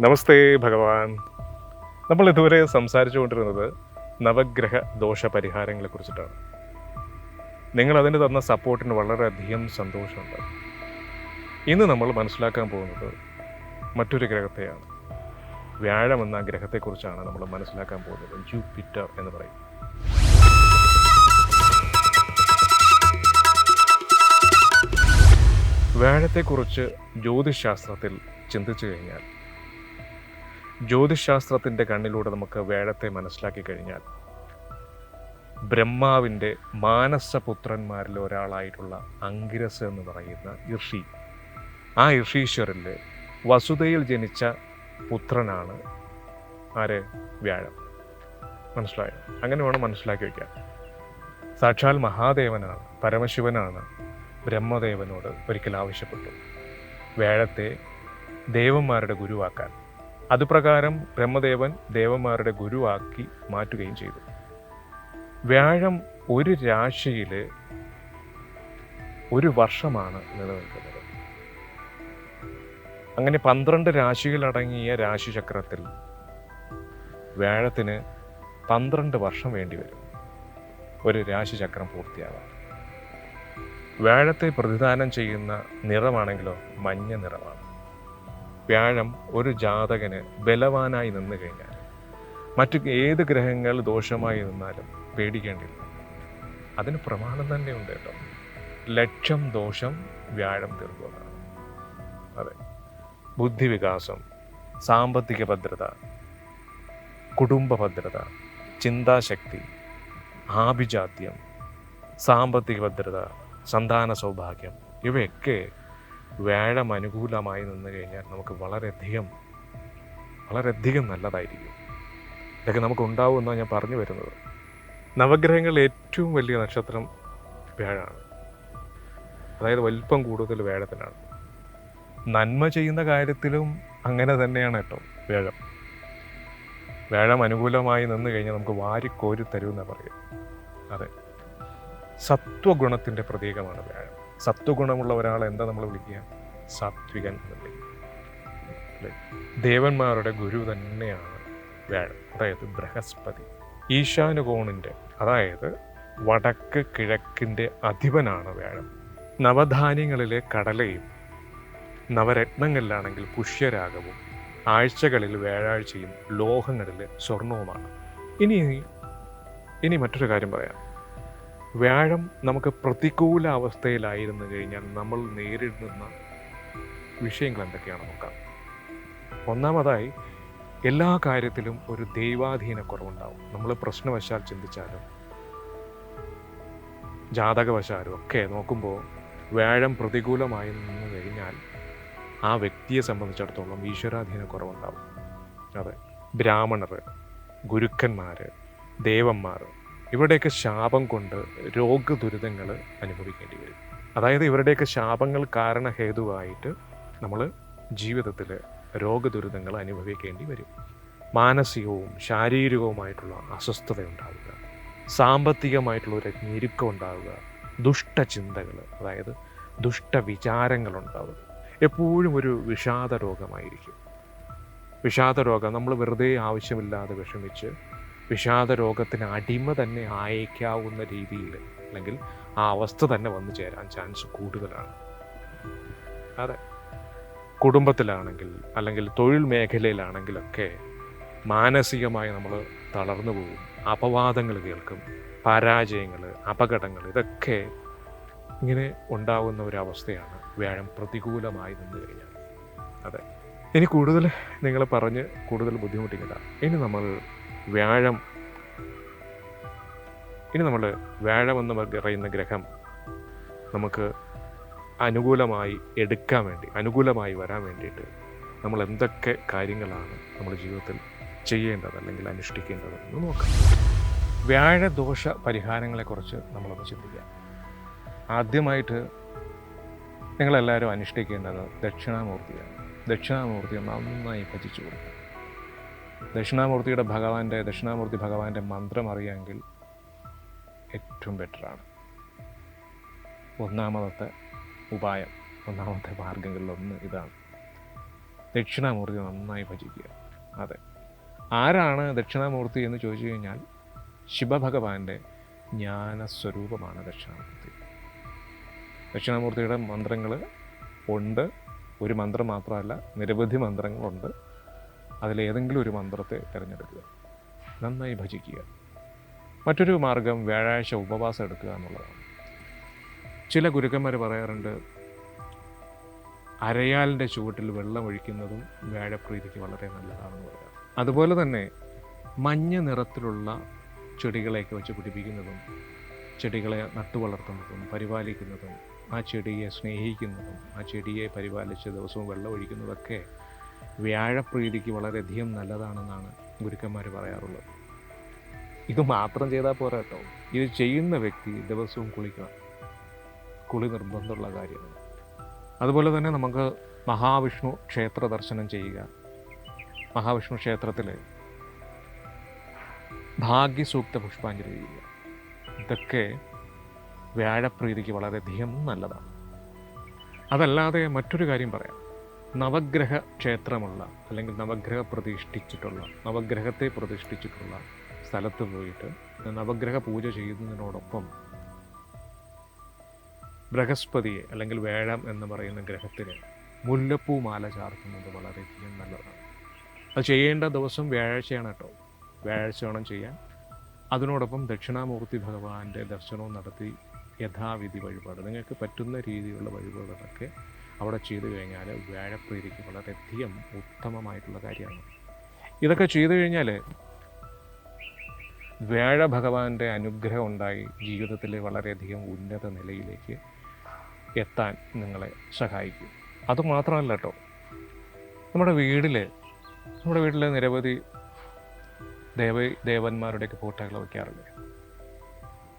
നമസ്തേ ഭഗവാൻ. നമ്മൾ ഇതുവരെ സംസാരിച്ചുകൊണ്ടിരുന്നത് നവഗ്രഹ ദോഷ പരിഹാരങ്ങളെ കുറിച്ചിട്ടാണ്. നിങ്ങൾ അതിന് തന്ന സപ്പോർട്ടിന് വളരെയധികം സന്തോഷമുണ്ട്. ഇന്ന് നമ്മൾ മനസ്സിലാക്കാൻ പോകുന്നത് മറ്റൊരു ഗ്രഹത്തെയാണ്. വ്യാഴം എന്ന ഗ്രഹത്തെക്കുറിച്ചാണ് നമ്മൾ മനസ്സിലാക്കാൻ പോകുന്നത്. ജൂപ്പിറ്റർ എന്ന് പറയും. വ്യാഴത്തെക്കുറിച്ച് ജ്യോതിശാസ്ത്രത്തിൽ ചിന്തിച്ചു കഴിഞ്ഞാൽ ജ്യോതിശാസ്ത്രത്തിന്റെ കണ്ണിലൂടെ നമുക്ക് വേഴത്തെ മനസ്സിലാക്കി കഴിഞ്ഞാൽ ബ്രഹ്മാവിന്റെ മാനസപുത്രന്മാരിൽ ഒരാളായിട്ടുള്ള അങ്കിരസ് എന്ന് പറയുന്ന ഋഷി ആ ഋഷീശ്വരിൽ വസുതയിൽ ജനിച്ച പുത്രനാണ് ആര്? വ്യാഴം. മനസ്സിലായോ? അങ്ങനെ വേണം മനസ്സിലാക്കി വയ്ക്കാൻ. സാക്ഷാൽ മഹാദേവനാണ് പരമശിവനാണ് ബ്രഹ്മദേവനോട് ഒരിക്കൽ ആവശ്യപ്പെട്ടു. വ്യാഴത്തെ ദേവന്മാരുടെ ഗുരുവാക്കാൻ. അതുപ്രകാരം ബ്രഹ്മദേവൻ ദേവന്മാരുടെ ഗുരുവാക്കി മാറ്റുകയും ചെയ്തു. വ്യാഴം ഒരു രാശിയിൽ ഒരു വർഷമാണ് നിലനിൽക്കുന്നത്. അങ്ങനെ പന്ത്രണ്ട് രാശികളടങ്ങിയ രാശിചക്രത്തിൽ വ്യാഴത്തിന് പന്ത്രണ്ട് വർഷം വേണ്ടി വരും. ഒരു രാശിചക്രം പൂർത്തിയാവാൻ. വ്യാഴത്തെ പ്രതിദാനം ചെയ്യുന്ന നിറമാണെങ്കിലോ മഞ്ഞ നിറമാണ്. വ്യാഴം ഒരു ജാതകന് ബലവാനായി നിന്നു കഴിഞ്ഞാൽ മറ്റു ഏത് ഗ്രഹങ്ങൾ ദോഷമായി നിന്നാലും പേടിക്കേണ്ടില്ല. അതിന് പ്രമാണം തന്നെ ഉണ്ട് കേട്ടോ. ലക്ഷം ദോഷം വ്യാഴം തീർക്കുന്നതാണ് അതെ. ബുദ്ധിവികാസം സാമ്പത്തിക ഭദ്രത കുടുംബ ഭദ്രത ചിന്താശക്തി ആഭിജാത്യം സാമ്പത്തിക ഭദ്രത സന്താന സൗഭാഗ്യം ഇവയൊക്കെ വ്യാഴം അനുകൂലമായി നിന്ന് കഴിഞ്ഞാൽ നമുക്ക് വളരെയധികം വളരെയധികം നല്ലതായിരിക്കും. ഇതൊക്കെ നമുക്ക് ഉണ്ടാവുമെന്നാണ് ഞാൻ പറഞ്ഞു വരുന്നത്. നവഗ്രഹങ്ങളിൽ ഏറ്റവും വലിയ നക്ഷത്രം വ്യാഴമാണ് അതായത് വലിപ്പം കൂടുതൽ വ്യാഴത്തിനാണ് നന്മ ചെയ്യുന്ന കാര്യത്തിലും അങ്ങനെ തന്നെയാണ് കേട്ടോ വ്യാഴം. വ്യാഴം അനുകൂലമായി നിന്ന് കഴിഞ്ഞാൽ നമുക്ക് വാരിക്കോരി തരുമെന്നാണ് പറയുക. അതെ. സത്വഗുണത്തിന്റെ പ്രതീകമാണ് വ്യാഴം. സത്വഗുണമുള്ള ഒരാളെ എന്താ നമ്മൾ വിളിക്കുക? സാത്വികൻ എന്ന് വിളിക്കുക അല്ലേ? ദേവന്മാരുടെ ഗുരു തന്നെയാണ് വ്യാഴം അതായത് ബൃഹസ്പതി. ഈശാനുകോണിന്റെ അതായത് വടക്ക് കിഴക്കിന്റെ അധിപനാണ് വ്യാഴം നവധാന്യങ്ങളിലെ കടലയും നവരത്നങ്ങളിലാണെങ്കിൽ പുഷ്യരാഗവും ആഴ്ചകളിൽ വ്യാഴാഴ്ചയും ലോഹങ്ങളിൽ സ്വർണവുമാണ്. ഇനി ഇനി മറ്റൊരു കാര്യം പറയാം. വ്യാഴം നമുക്ക് പ്രതികൂല അവസ്ഥയിലായിരുന്നു കഴിഞ്ഞാൽ നമ്മൾ നേരിടുന്ന വിഷയങ്ങൾ എന്തൊക്കെയാണ് നോക്കാം. ഒന്നാമതായി എല്ലാ കാര്യത്തിലും ഒരു ദൈവാധീന കുറവുണ്ടാവും. നമ്മൾ പ്രശ്നവശാൽ ചിന്തിച്ചാലും ജാതകവശാലും ഒക്കെ നോക്കുമ്പോൾ വ്യാഴം പ്രതികൂലമായി നിന്ന് കഴിഞ്ഞാൽ ആ വ്യക്തിയെ സംബന്ധിച്ചിടത്തോളം ഈശ്വരാധീന കുറവുണ്ടാവും. അതെ ബ്രാഹ്മണർ ഗുരുക്കന്മാർ ദേവന്മാർ ഇവരുടെയൊക്കെ ശാപം കൊണ്ട് രോഗദുരിതങ്ങൾ അനുഭവിക്കേണ്ടി വരും. അതായത് ഇവരുടെയൊക്കെ ശാപങ്ങൾ കാരണഹേതുവായിട്ട് നമ്മൾ ജീവിതത്തിൽ രോഗദുരിതങ്ങൾ അനുഭവിക്കേണ്ടി വരും. മാനസികവും ശാരീരികവുമായിട്ടുള്ള അസ്വസ്ഥത ഉണ്ടാവുക സാമ്പത്തികമായിട്ടുള്ള ഒരു ഞെരുക്കം ഉണ്ടാവുക ദുഷ്ടചിന്തകൾ അതായത് ദുഷ്ടവിചാരങ്ങൾ ഉണ്ടാവുക എപ്പോഴും ഒരു വിഷാദ രോഗമായിരിക്കും വിഷാദ രോഗം നമ്മൾ വെറുതെ ആവശ്യമില്ലാതെ വിഷമിച്ച് വിഷാദ രോഗത്തിന് അടിമ തന്നെ ആയേക്കാവുന്ന രീതിയിൽ അല്ലെങ്കിൽ ആ അവസ്ഥ തന്നെ വന്നു ചേരാൻ ചാൻസ് കൂടുതലാണ്. അതെ. കുടുംബത്തിലാണെങ്കിൽ അല്ലെങ്കിൽ തൊഴിൽ മേഖലയിലാണെങ്കിലൊക്കെ മാനസികമായി നമ്മൾ തളർന്നു പോകും. അപവാദങ്ങൾ കേൾക്കും. പരാജയങ്ങൾ അപകടങ്ങൾ ഇതൊക്കെ ഇങ്ങനെ ഉണ്ടാകുന്ന ഒരവസ്ഥയാണ് വ്യാഴം പ്രതികൂലമായി നിന്ന് കഴിഞ്ഞാൽ. അതെ. ഇനി കൂടുതൽ നിങ്ങൾ പറഞ്ഞ് കൂടുതൽ ബുദ്ധിമുട്ടിക്കില്ല. ഇനി നമ്മൾ വ്യാഴം. ഇനി നമ്മൾ വ്യാഴം എന്ന് പറയുന്ന ഗ്രഹം നമുക്ക് അനുകൂലമായി എടുക്കാൻ വേണ്ടി അനുകൂലമായി വരാൻ വേണ്ടിയിട്ട് നമ്മൾ എന്തൊക്കെ കാര്യങ്ങളാണ് നമ്മുടെ ജീവിതത്തിൽ ചെയ്യേണ്ടത് അല്ലെങ്കിൽ അനുഷ്ഠിക്കേണ്ടത് എന്ന് നോക്കാം. വ്യാഴദോഷ പരിഹാരങ്ങളെക്കുറിച്ച് നമ്മളൊന്ന് ചിന്തിക്കാം. ആദ്യമായിട്ട് നിങ്ങളെല്ലാവരും അനുഷ്ഠിക്കേണ്ടത് ദക്ഷിണാമൂർത്തിയാണ്. ദക്ഷിണാമൂർത്തി നന്നായി ഭജിച്ചു കൊടുക്കുക ദക്ഷിണാമൂർത്തിയുടെ ഭഗവാന്റെ ദക്ഷിണാമൂർത്തി ഭഗവാന്റെ മന്ത്രം അറിയാമെങ്കിൽ ഏറ്റവും ബെറ്ററാണ്. ഒന്നാമത്തെ ഉപായം ഒന്നാമത്തെ മാർഗങ്ങളിലൊന്ന് ഇതാണ്. ദക്ഷിണാമൂർത്തി നന്നായി ഭജിക്കുക. അതെ. ആരാണ് ദക്ഷിണാമൂർത്തി എന്ന് ചോദിച്ചു കഴിഞ്ഞാൽ ശിവഭഗവാന്റെ ജ്ഞാനസ്വരൂപമാണ് ദക്ഷിണാമൂർത്തി. ദക്ഷിണാമൂർത്തിയുടെ മന്ത്രങ്ങൾ ഉണ്ട്. ഒരു മന്ത്രം മാത്രമല്ല നിരവധി മന്ത്രങ്ങളുണ്ട്. അതിലേതെങ്കിലും ഒരു മന്ത്രത്തെ തിരഞ്ഞെടുക്കുക. നന്നായി ഭജിക്കുക. മറ്റൊരു മാർഗം വ്യാഴാഴ്ച ഉപവാസം എടുക്കുക എന്നുള്ളതാണ്. ചില ഗുരുക്കന്മാർ പറയാറുണ്ട് അരയാലിന്റെ ചുവട്ടിൽ വെള്ളം ഒഴിക്കുന്നതും വ്യാഴപ്രീതിക്ക് വളരെ നല്ലതാണെന്ന് പറയാം അതുപോലെ തന്നെ മഞ്ഞ നിറത്തിലുള്ള ചെടികളെയൊക്കെ വെച്ച് പിടിപ്പിക്കുന്നതും ചെടികളെ നട്ടുവളർത്തുന്നതും പരിപാലിക്കുന്നതും ആ ചെടിയെ സ്നേഹിക്കുന്നതും ആ ചെടിയെ പരിപാലിച്ച് ദിവസവും വെള്ളം ഒഴിക്കുന്നതൊക്കെ വ്യാഴപ്രീതിക്ക് വളരെയധികം നല്ലതാണെന്നാണ് ഗുരുക്കന്മാർ പറയാറുള്ളത്. ഇത് മാത്രം ചെയ്താൽ പോരാ കേട്ടോ ഇത് ചെയ്യുന്ന വ്യക്തി ദിവസവും കുളിക്കണം. കുളി നിർബന്ധമുള്ള കാര്യമാണ് അതുപോലെ തന്നെ നമുക്ക് മഹാവിഷ്ണു ക്ഷേത്ര ദർശനം ചെയ്യുക. മഹാവിഷ്ണു ക്ഷേത്രത്തിൽ ഭാഗ്യസൂക്ത പുഷ്പാഞ്ജലി ചെയ്യുക. ഇതൊക്കെ വ്യാഴപ്രീതിക്ക് വളരെയധികം നല്ലതാണ്. അതല്ലാതെ മറ്റൊരു കാര്യം പറയാം. നവഗ്രഹ ക്ഷേത്രമുള്ള അല്ലെങ്കിൽ നവഗ്രഹ പ്രതിഷ്ഠിച്ചിട്ടുള്ള നവഗ്രഹത്തെ പ്രതിഷ്ഠിച്ചിട്ടുള്ള സ്ഥലത്ത് പോയിട്ട് നവഗ്രഹ പൂജ ചെയ്യുന്നതിനോടൊപ്പം ബൃഹസ്പതിയെ അല്ലെങ്കിൽ വേഴം എന്ന് പറയുന്ന ഗ്രഹത്തിന് മുല്ലപ്പൂ മാല ചാർത്തുന്നത് വളരെയധികം നല്ലതാണ്. അത് ചെയ്യേണ്ട ദിവസം വ്യാഴാഴ്ചയാണ് കേട്ടോ. വ്യാഴാഴ്ച വേണം ചെയ്യാൻ. അതിനോടൊപ്പം ദക്ഷിണാമൂർത്തി ഭഗവാന്റെ ദർശനവും നടത്തി യഥാവിധി വഴിപാട്. നിങ്ങൾക്ക് പറ്റുന്ന രീതിയിലുള്ള വഴിപാടുകളൊക്കെ അവിടെ ചെയ്തു കഴിഞ്ഞാൽ വ്യാഴപ്രീതിക്ക് വളരെയധികം ഉത്തമമായിട്ടുള്ള കാര്യമാണ്. ഇതൊക്കെ ചെയ്തു കഴിഞ്ഞാൽ വേഴ ഭഗവാന്റെ അനുഗ്രഹം ഉണ്ടായി ജീവിതത്തിൽ വളരെയധികം ഉന്നത നിലയിലേക്ക് എത്താൻ നിങ്ങളെ സഹായിക്കും. അതുമാത്രമല്ല കേട്ടോ നമ്മുടെ വീട്ടിൽ നമ്മുടെ വീട്ടിൽ നിരവധി ദേവ ദേവന്മാരുടെയൊക്കെ ഫോട്ടോകൾ വയ്ക്കാറുണ്ട്.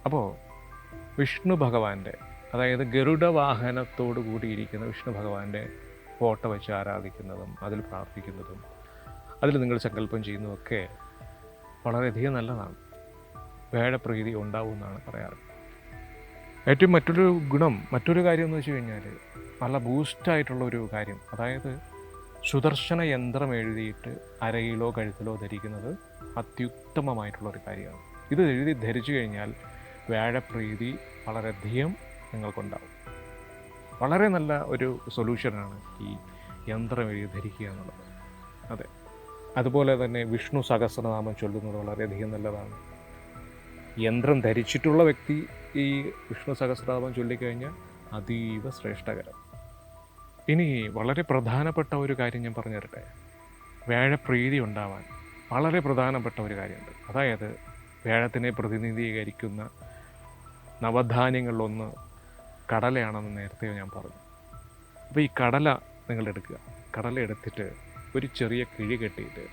അപ്പോൾ വിഷ്ണു ഭഗവാന്റെ അതായത് ഗരുഡ വാഹനത്തോടു കൂടിയിരിക്കുന്ന വിഷ്ണു ഭഗവാന്റെ ഫോട്ടോ വെച്ച് ആരാധിക്കുന്നതും അതിൽ പ്രാർത്ഥിക്കുന്നതും അതിൽ നിങ്ങൾ സങ്കല്പം ചെയ്യുന്നതൊക്കെ വളരെയധികം നല്ലതാണ്. വേഴപ്രീതി ഉണ്ടാവുമെന്നാണ് പറയാറ്. ഏറ്റവും മറ്റൊരു ഗുണം മറ്റൊരു കാര്യം എന്ന് വെച്ച് കഴിഞ്ഞാൽ നല്ല ബൂസ്റ്റായിട്ടുള്ള ഒരു കാര്യം. അതായത് സുദർശന യന്ത്രം എഴുതിയിട്ട് അരയിലോ കഴുത്തിലോ ധരിക്കുന്നത് അത്യുത്തമമായിട്ടുള്ള ഒരു കാര്യമാണ്. ഇത് എഴുതി ധരിച്ചു കഴിഞ്ഞാൽ വ്യാഴപ്രീതി വളരെയധികം നിങ്ങൾക്കുണ്ടാവും വളരെ നല്ല ഒരു സൊല്യൂഷനാണ് ഈ യന്ത്രം എഴുതി ധരിക്കുക എന്നുള്ളത്. അതെ. അതുപോലെ തന്നെ വിഷ്ണു സഹസ്രനാമം ചൊല്ലുന്നത് വളരെയധികം നല്ലതാണ്. യന്ത്രം ധരിച്ചിട്ടുള്ള വ്യക്തി ഈ വിഷ്ണു സഹസ്രനാമം ചൊല്ലിക്കഴിഞ്ഞാൽ അതീവ ശ്രേഷ്ഠകരം. ഇനി വളരെ പ്രധാനപ്പെട്ട ഒരു കാര്യം ഞാൻ പറഞ്ഞു തരട്ടെ ഉണ്ടാവാൻ വളരെ പ്രധാനപ്പെട്ട ഒരു കാര്യമുണ്ട്. അതായത് വ്യാഴത്തിനെ പ്രതിനിധീകരിക്കുന്ന നവധാന്യങ്ങളിലൊന്ന് കടലയാണെന്ന് നേരത്തെ ഞാൻ പറഞ്ഞു. അപ്പോൾ ഈ കടല നിങ്ങൾ എടുക്കുക. കടല എടുത്തിട്ട് ഒരു ചെറിയ കിഴി കെട്ടിയിട്ട്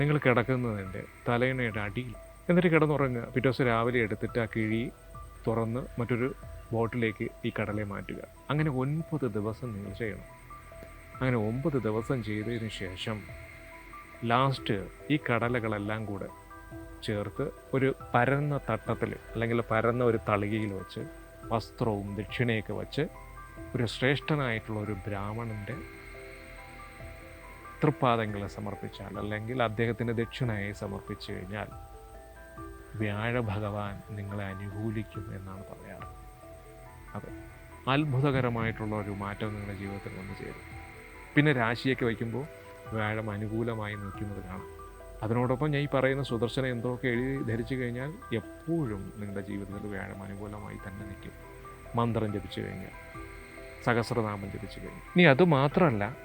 നിങ്ങൾ കിടക്കുന്നതിന്റെ തലയിണയുടെ അടിയിൽ എന്നിട്ട് കിടന്നുറങ്ങുക. പിറ്റേ ദിവസം രാവിലെ എടുത്തിട്ട് ആ കിഴി തുറന്ന് മറ്റൊരു ബോട്ടിലേക്ക് ഈ കടലയെ മാറ്റുക. അങ്ങനെ ഒൻപത് ദിവസം നിങ്ങൾ ചെയ്യണം. അങ്ങനെ ഒമ്പത് ദിവസം ചെയ്തതിന് ശേഷം ലാസ്റ്റ് ഈ കടലകളെല്ലാം കൂടെ ചേർത്ത് ഒരു പരന്ന തട്ടത്തിൽ അല്ലെങ്കിൽ പരന്ന ഒരു തളികയിൽ വെച്ച് വസ്ത്രവും ദക്ഷിണയൊക്കെ വച്ച് ഒരു ശ്രേഷ്ഠനായിട്ടുള്ള ഒരു ബ്രാഹ്മണന്റെ തൃപ്പാദങ്ങളെ സമർപ്പിച്ചാൽ അല്ലെങ്കിൽ അദ്ദേഹത്തിന്റെ ദക്ഷിണയെ സമർപ്പിച്ചു കഴിഞ്ഞാൽ വ്യാഴ ഭഗവാൻ നിങ്ങളെ അനുകൂലിക്കും എന്നാണ് പറയാറ്. അതെ. അത്ഭുതകരമായിട്ടുള്ള ഒരു മാറ്റം നിങ്ങളുടെ ജീവിതത്തിൽ വന്നു ചേരും. പിന്നെ രാശിയൊക്കെ വയ്ക്കുമ്പോൾ വ്യാഴം അനുകൂലമായി നിൽക്കുന്നത് കാണാം അതിനോടൊപ്പം ഞാൻ ഈ പറയുന്ന സുദർശന യന്ത്രമൊക്കെ എഴുതി ധരിച്ചു കഴിഞ്ഞാൽ എപ്പോഴും നിങ്ങളുടെ ജീവിതത്തിൽ വ്യാഴം അനുകൂലമായി തന്നെ നിൽക്കും. മന്ത്രം ജപിച്ചു കഴിഞ്ഞാൽ സഹസ്രനാമം ജപിച്ചു കഴിഞ്ഞാൽ. ഇനി അത് മാത്രമല്ല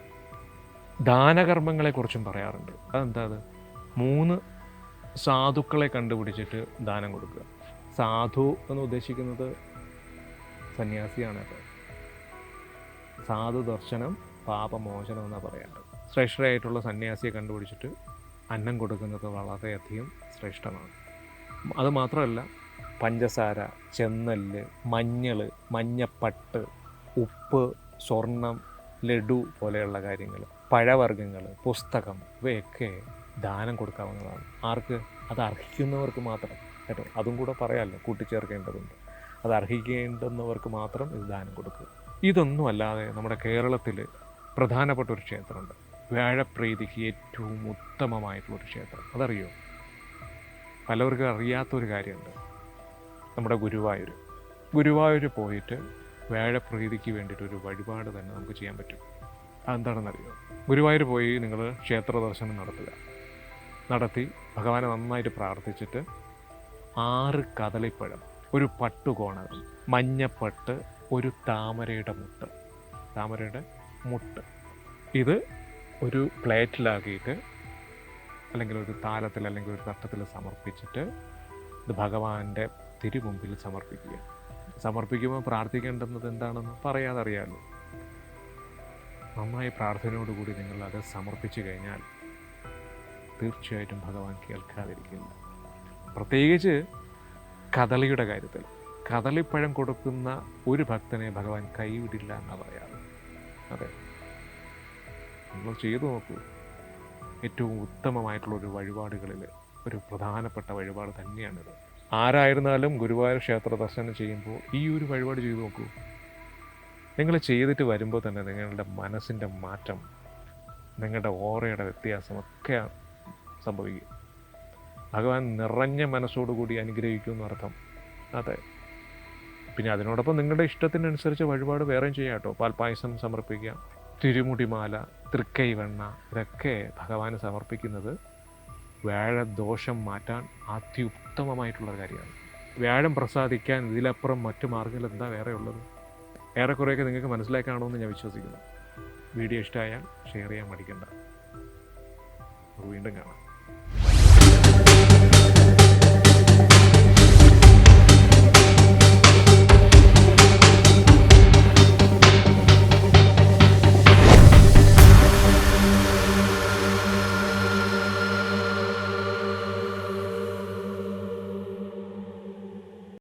ദാനകർമ്മങ്ങളെക്കുറിച്ചും പറയാറുണ്ട്. അതെന്താ അത്? മൂന്ന് സാധുക്കളെ കണ്ടുപിടിച്ചിട്ട് ദാനം കൊടുക്കുക. സാധു എന്ന് ഉദ്ദേശിക്കുന്നത് സന്യാസിയാണ് സാധു ദർശനം പാപമോചനം എന്നാണ് പറയാറ് ശ്രേഷ്ഠരായിട്ടുള്ള സന്യാസിയെ കണ്ടുപിടിച്ചിട്ട് അന്നം കൊടുക്കുന്നത് വളരെയധികം ശ്രേഷ്ഠമാണ്. അതുമാത്രമല്ല പഞ്ചസാര ചെന്നല്ല് മഞ്ഞൾ മഞ്ഞപ്പട്ട് ഉപ്പ് സ്വർണം ലഡു പോലെയുള്ള കാര്യങ്ങൾ പഴവർഗങ്ങൾ പുസ്തകം ഇവയൊക്കെ ദാനം കൊടുക്കാവുന്നതാണ്. ആർക്ക്? അത് അർഹിക്കുന്നവർക്ക് മാത്രം കേട്ടോ. അതും കൂടെ പറയാമല്ലോ കൂട്ടിച്ചേർക്കേണ്ടതുണ്ട്. അത് അർഹിക്കേണ്ടുന്നവർക്ക് മാത്രം ഇത് ദാനം കൊടുക്കുക. ഇതൊന്നുമല്ലാതെ നമ്മുടെ കേരളത്തിൽ പ്രധാനപ്പെട്ട ഒരു ക്ഷേത്രമുണ്ട്. വ്യാഴപ്രീതിക്ക് ഏറ്റവും ഉത്തമമായിട്ടുള്ളൊരു ക്ഷേത്രം. അതറിയോ? പലവർക്കും അറിയാത്തൊരു കാര്യമുണ്ട്. നമ്മുടെ ഗുരുവായൂർ ഗുരുവായൂർ പോയിട്ട് വ്യാഴപ്രീതിക്ക് വേണ്ടിയിട്ട് ഒരു വഴിപാട് തന്നെ നമുക്ക് ചെയ്യാൻ പറ്റും. അതെന്താണെന്നറിയോ? ഗുരുവായൂർ പോയി നിങ്ങൾ ക്ഷേത്ര ദർശനം നടത്തുക. നടത്തി ഭഗവാനെ നന്നായിട്ട് പ്രാർത്ഥിച്ചിട്ട് ആറ് കദളിപ്പഴം ഒരു പട്ടുകോണകം മഞ്ഞപ്പട്ട് ഒരു താമരയുടെ മുട്ട്. താമരയുടെ മുട്ട്. ഇത് ഒരു പ്ലേറ്റിലാക്കിയിട്ട് അല്ലെങ്കിൽ ഒരു താലത്തിൽ അല്ലെങ്കിൽ ഒരു തട്ടത്തിൽ സമർപ്പിച്ചിട്ട് ഇത് ഭഗവാന്റെ തിരുമുമ്പിൽ സമർപ്പിക്കുക. സമർപ്പിക്കുമ്പോൾ പ്രാർത്ഥിക്കേണ്ടുന്നത് എന്താണെന്ന് പറയാതെ അറിയാമല്ലോ നന്നായി പ്രാർത്ഥനയോടുകൂടി നിങ്ങൾ അത് സമർപ്പിച്ചു കഴിഞ്ഞാൽ തീർച്ചയായിട്ടും ഭഗവാൻ കേൾക്കാതിരിക്കില്ല. പ്രത്യേകിച്ച് കദളിയുടെ കാര്യത്തിൽ. കദളിപ്പഴം കൊടുക്കുന്ന ഒരു ഭക്തനെ ഭഗവാൻ കൈവിടില്ല എന്നാണ് പറയാറ്. അതെ. നിങ്ങൾ ചെയ്തു നോക്കൂ. ഏറ്റവും ഉത്തമമായിട്ടുള്ള ഒരു വഴിപാടുകളിൽ ഒരു പ്രധാനപ്പെട്ട വഴിപാട് തന്നെയാണിത്. ആരായിരുന്നാലും ഗുരുവായൂർ ക്ഷേത്ര ദർശനം ചെയ്യുമ്പോൾ ഈ ഒരു വഴിപാട് ചെയ്തു നോക്കൂ. നിങ്ങൾ ചെയ്തിട്ട് വരുമ്പോൾ തന്നെ നിങ്ങളുടെ മനസ്സിന്റെ മാറ്റം നിങ്ങളുടെ ഓറയുടെ വ്യത്യാസം ഒക്കെ സംഭവിക്കും. ഭഗവാൻ നിറഞ്ഞ മനസ്സോടുകൂടി അനുഗ്രഹിക്കും എന്നർത്ഥം അതെ. പിന്നെ അതിനോടൊപ്പം നിങ്ങളുടെ ഇഷ്ടത്തിനനുസരിച്ച് വഴിപാട് വേറെയും ചെയ്യാം കേട്ടോ. പാൽപ്പായസം സമർപ്പിക്കാം. തിരുമുടിമാല തൃക്കൈവെണ്ണ ഇതൊക്കെ ഭഗവാന് സമർപ്പിക്കുന്നത് വ്യാഴദോഷം മാറ്റാൻ അത്യുത്തമമായിട്ടുള്ള കാര്യമാണ്. വ്യാഴം പ്രസാദിക്കാൻ ഇതിലപ്പുറം മറ്റു മാർഗങ്ങൾ എന്താ വേറെ ഉള്ളത്? ഏറെക്കുറെയൊക്കെ നിങ്ങൾക്ക് മനസ്സിലാക്കാണോ ഞാൻ വിശ്വസിക്കുന്നു. വീഡിയോ ഇഷ്ടമായാൽ ഷെയർ ചെയ്യാൻ മടിക്കണ്ട. വീണ്ടും കാണാം.